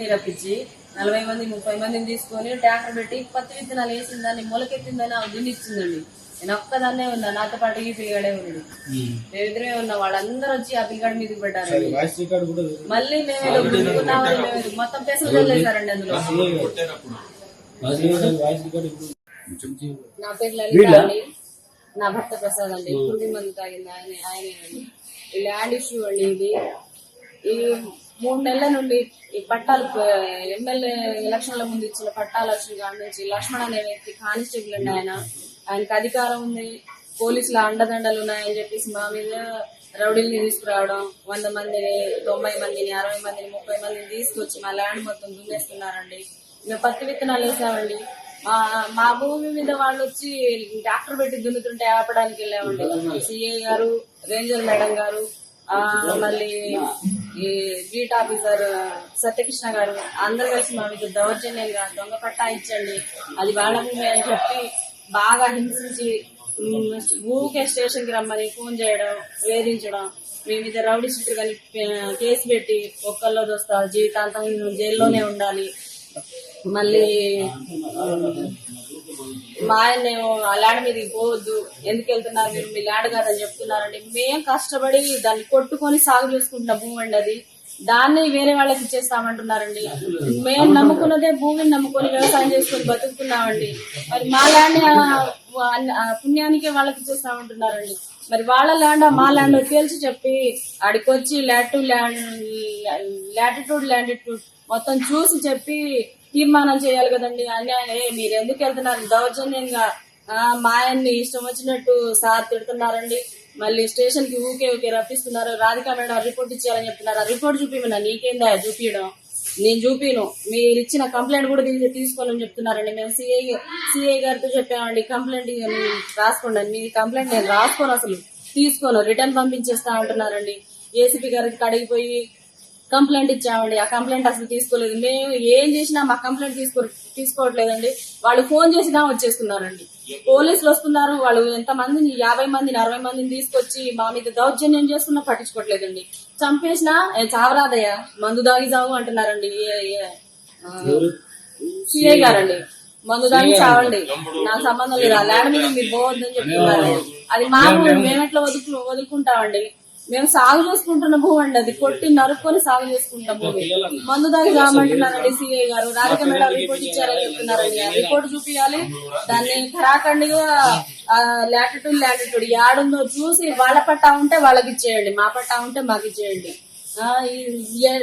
మనుషుల్ని రప్పించి నలభై మంది ముప్పై మందిని తీసుకొని ట్రాక్టర్ పెట్టి పత్తి విత్తనాలు వేసిందని మొలకెత్తిందని ఆమె దున్నిచ్చిందండి నేను ఒక్కదాన్నే ఉన్నా నాతో పాటు ఈ పిల్లగాడే ఉన్నాడు. మేమిద్దరే ఉన్నా వాళ్ళందరూ వచ్చి ఆ పిల్లగాడి మీదకి కూడా మళ్ళీ గుర్తుకున్నామని మేమేదో మొత్తం పెసలు చల్లేశారండి అందులో. నా పేరు లలిత అండి. నా భర్త ప్రసాద్ అండి. పురుగు మందు తాగింది ఆయన ఆయనే అండి. ఈ ల్యాండ్ ఇష్యూ అండి ఇది. ఈ మూడు నెలల నుండి ఈ పట్టాలు ఎమ్మెల్యే ఎలక్షన్ల ముందు ఇచ్చిన పట్టాలు వచ్చిన కాడి నుంచి లక్ష్మణ్ అనే వ్యక్తి కానిస్టేబుల్ అండి ఆయన. ఆయనకు అధికారం ఉంది. పోలీసుల అండదండలు ఉన్నాయని చెప్పేసి మా మీద రౌడీల్ని తీసుకురావడం వంద మందిని తొంభై మందిని అరవై మందిని ముప్పై మందిని తీసుకొచ్చి మా ల్యాండ్ మొత్తం దున్నేస్తున్నారండి. మేము పత్తి విత్తనాలు వేసామండి. మా మా భూమి మీద వాళ్ళు వచ్చి డాక్టర్ పెట్టి దున్నుతుంటే ఆపడానికి వెళ్ళామండి. సిఏ గారు రేంజర్ మేడం గారు మళ్ళీ ఈ బీట్ ఆఫీసర్ సత్యకృష్ణ గారు అందరు కలిసి మా మీద దౌర్జన్యంగా దొంగ పట్టా ఇచ్చండి అది వాళ్ళ అని చెప్పి బాగా హింసించి ఊరికే స్టేషన్కి రమ్మని ఫోన్ చేయడం వేధించడం మీ మీద రౌడీ షీటర్ కానీ కేసు పెట్టి ఒక్కల్లో దోస్తా జీవితాంతం జైల్లోనే ఉండాలి. మళ్ళీ మా ఆయన్నేమో ఆ ల్యాండ్ మీదకి పోవద్దు ఎందుకు వెళ్తున్నారు మీరు? మీ ల్యాండ్ కాదని చెప్తున్నారండి మేము కష్టపడి దాన్ని కొట్టుకొని సాగు చేసుకుంటున్న భూమి అండి అది. దాన్ని వేరే వాళ్ళకి ఇచ్చేస్తామంటున్నారండి. మేము నమ్ముకున్నదే భూమిని నమ్ముకొని వ్యవసాయం చేసుకొని బతుకుతున్నామండి. మరి మా ల్యాండ్ పుణ్యానికే వాళ్ళకి ఇచ్చేస్తామంటున్నారండి. మరి వాళ్ళ ల్యాండ్ మా ల్యాండ్ తేల్చి చెప్పి ఆడికొచ్చి లాటిట్యూడ్ ల్యాండ్ లాటిట్యూడ్ లాటిట్యూడ్ మొత్తం చూసి చెప్పి తీర్మానం చేయాలి కదండి. అన్యాయం ఏ, మీరు ఎందుకు వెళ్తున్నారు? దౌర్జన్యంగా మా ఆయన్ని ఇష్టం వచ్చినట్టు సార్ తిడుతున్నారండి. మళ్ళీ స్టేషన్కి ఊకే ఊకే రప్పిస్తున్నారు. రాధికా మేడం రిపోర్ట్ ఇచ్చేయాలని చెప్తున్నారు. ఆ రిపోర్ట్ చూపిమన్నా నీకేందా? చూపించడం నేను చూపిను. మీరు ఇచ్చిన కంప్లైంట్ కూడా తీసుకోవాలని చెప్తున్నారండి. మేము సిఐ సిఐ గారితో చెప్పామండి కంప్లైంట్ రాసుకోండి. మీ కంప్లైంట్ నేను రాసుకోను అసలు. తీసుకోను. రిటర్న్ పంపించేస్తా అంటున్నారండి. ఏసీపీ గారికి కడిగిపోయి కంప్లైంట్ ఇచ్చామండి. ఆ కంప్లైంట్ అసలు తీసుకోలేదు. మేము ఏం చేసినా మా కంప్లైంట్ తీసుకో తీసుకోవట్లేదండి. వాళ్ళు ఫోన్ చేసినా వచ్చేస్తున్నారండి. పోలీసులు వస్తున్నారు. వాళ్ళు ఎంత మందిని యాభై మందిని అరవై మందిని తీసుకొచ్చి మా మీద దౌర్జన్యం చేస్తున్నా పట్టించుకోవట్లేదండి చంపేసినా "ఏ, చావరాదయ్యా మందు దాగి చావు అంటున్నారండి. సిఐ గారండి. మందు దాగి చావండి. నాకు సంబంధం లేదు. ఆ ల్యాండ్ మీద మీరు పోవద్దని చెప్తున్నారు అది మా భూమి మేము ఎట్లా వదులు వదులుకుంటామండి. మేము సాగు చేసుకుంటున్న భూమి అండి అది కొట్టి నరుక్కొని సాగు చేసుకుంటాం భూమి. మందు దాకా రామంటున్నారండి సిఐ గారు. రాధిక మేడం రిపోర్ట్ ఇచ్చారని చెప్తున్నారండి. రిపోర్ట్ చూపించాలి దాన్ని ఖరాఖండిగా లాటిట్యూడ్ లాటిట్యూడ్ యాడుందో చూసి వాళ్ళ పట్టా ఉంటే వాళ్ళకి ఇచ్చేయండి. మా పట్టా ఉంటే మాకు ఇచ్చేయండి.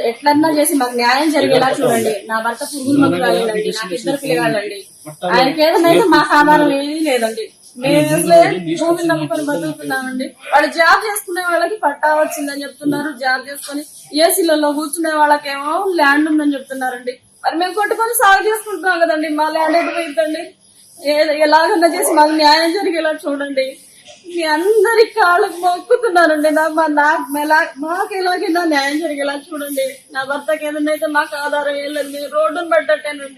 ఎట్లన్నా చేసి మాకు న్యాయం జరిగేలా చూడండి. నా భర్త పురుగులు మందు తాగండి నాకు ఇద్దరు పిల్లగాళ్ళండి. ఆయనకి ఏదైనా మా మాకు ఆధారం ఏమీ లేదండి. భూమిని నమ్ముకొని బతుకుతున్నామండి వాళ్ళు జాబ్ చేసుకునే వాళ్ళకి పట్టా వచ్చిందని చెప్తున్నారు జాబ్ చేసుకుని ఏసీలలో కూర్చునే వాళ్ళకేమో ల్యాండ్ ఉందని చెప్తున్నారండి. మరి మేము కొట్టుకొని సాగు చేసుకుంటున్నాం కదండి మా ల్యాండ్ ఎటు పోయిందండి ఏ- ఎలాగన్నా చేసి మాకు న్యాయం జరిగేలా చూడండి. మీ అందరి కాళ్ళకు మొక్కుతున్నానండి నా మా నాకు మెలా- మాకు ఎలాగైనా న్యాయం జరిగేలా చూడండి. నా భర్తకి ఏదైనా అయితే మాకు ఆధారం ఏం లేదు రోడ్డును పడ్డట్టేనండి